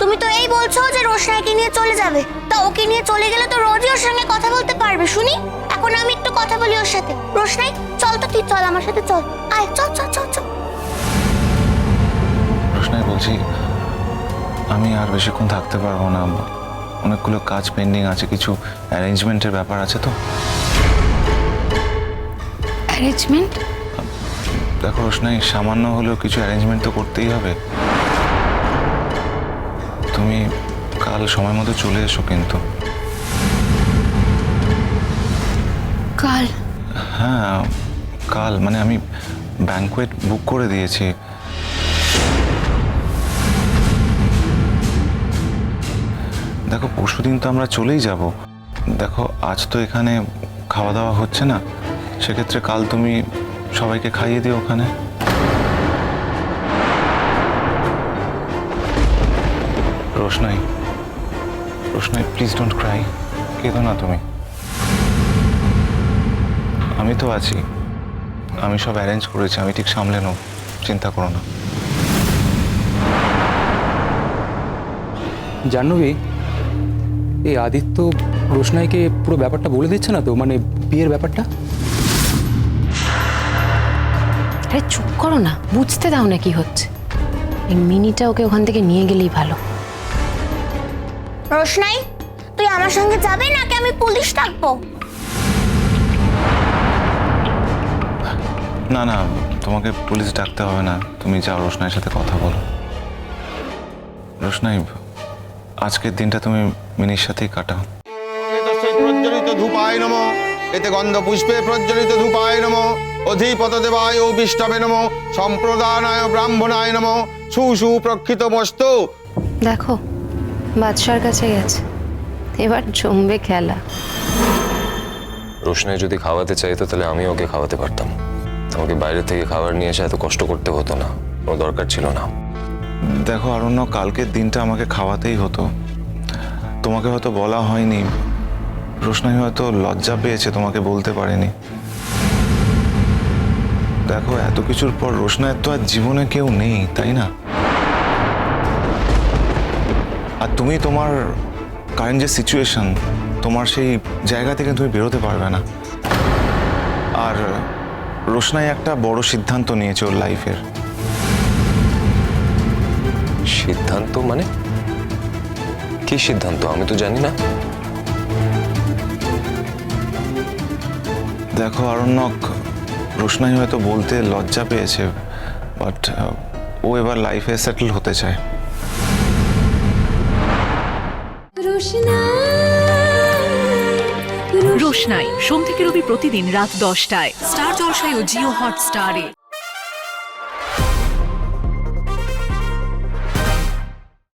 তুমি তো এই বলছো যে রোশনাইকে নিয়ে চলে যাবে। তা ওকে নিয়ে চলে গেলে তো রোজই ওর সঙ্গে কথা বলতে পারবে শুনি? এখন আমি একটু কথা বলি ওর সাথে। রোশনাই চল তো তুই চল আমার সাথে চল। আয় চল চল চল চল। রোশনাই বলছি আমি আর বেশিক্ষণ থাকতে পারব না অনেকগুলো কাজ পেন্ডিং আছে কিছু অ্যারেঞ্জমেন্টের ব্যাপার আছে তো। অ্যারেঞ্জমেন্ট? দেখো রোশনাই সামান্য হলেও কিছু অ্যারেঞ্জমেন্ট তো করতেই হবে। তুমি কাল সময় মতো চলে এসো কিন্তু। কাল? হ্যাঁ কাল মানে আমি ব্যাঙ্কোয়েট বুক করে দিয়েছি। দেখো পরশুদিন তো আমরা চলেই যাব। দেখো আজ তো এখানে খাওয়া দাওয়া হচ্ছে না। সেক্ষেত্রে কাল তুমি সবাইকে খাইয়ে দিও ওখানে। রোশনাই রোশনাই প্লিজ ডোন্ট ক্রাই কেঁদো না তুমি। আমি তো আছি। আমি সব অ্যারেঞ্জ করেছি। আমি ঠিক সামলে নেব। চিন্তা করো না। জাহ্নবী এই আদিত্য রোশনাইকে পুরো ব্যাপারটা বলে দিচ্ছে না তো? মানে বিয়ের ব্যাপারটা? আরে চুপ করো না। বুঝতে দাও না কি হচ্ছে। এই মিনিটা ওকে ওখান থেকে নিয়ে গেলেই ভালো। রোশনাই তুই আমার সঙ্গে যাবে নাকি আমি পুলিশ ডাকবো? না না তোমাকে পুলিশ ডাকতে হবে না। তুমি যাও রোশনাইয়ের সাথে কথা বলো। রোশনাই আজকের দিনটা তুমি মিনির সাথেই কাটাও। প্রজ্বলিত ধূপায় নম এতে গন্ধ পুষ্পে প্রজ্বলিত ধূপায় নম অধিপত দেবায় বিষ্ণবে নম সম্প্রদানায় ব্রাহ্মণায় নম সু সু প্রক্ষিত বস্তু দেখো বাদশার কাছে গেছে এবার জমবে খেলা। রোশনাই যদি খাওয়াতে চাইতো তাহলে আমি ওকে খাওয়াতে পারতাম। আমাকে বাইরে থেকে খাবার নিয়ে এসে এত কষ্ট করতে হতো না। কোনো দরকার ছিল না। দেখো অরণ্য কালকের দিনটা আমাকে খাওয়াতেই হতো। তোমাকে হয়তো বলা হয়নি। রোশনাই হয়তো লজ্জা পেয়েছে তোমাকে বলতে পারেনি। দেখো এত কিছুর পর রোশনাইয়ের তো আর জীবনে কেউ নেই তাই না? আর তুমি তোমার কারেন্ট যে সিচুয়েশন তোমার সেই জায়গা থেকে তুমি বেরোতে পারবে না। আর রোশনাই একটা বড় সিদ্ধান্ত নিয়েছে ওর লাইফের সিদ্ধান্ত মানে? কি সিদ্ধান্ত? আমি তো জানি না। দেখো আরণ্যক রোশনাই হয়তো বলতে লজ্জা পেয়েছে বাট ও এবার লাইফে সেটেল হতে চায়। রোশনাই। সোম থেকে রবি প্রতিদিন রাত দশটায়। স্টার জলসায় ও জিও হটস্টারে।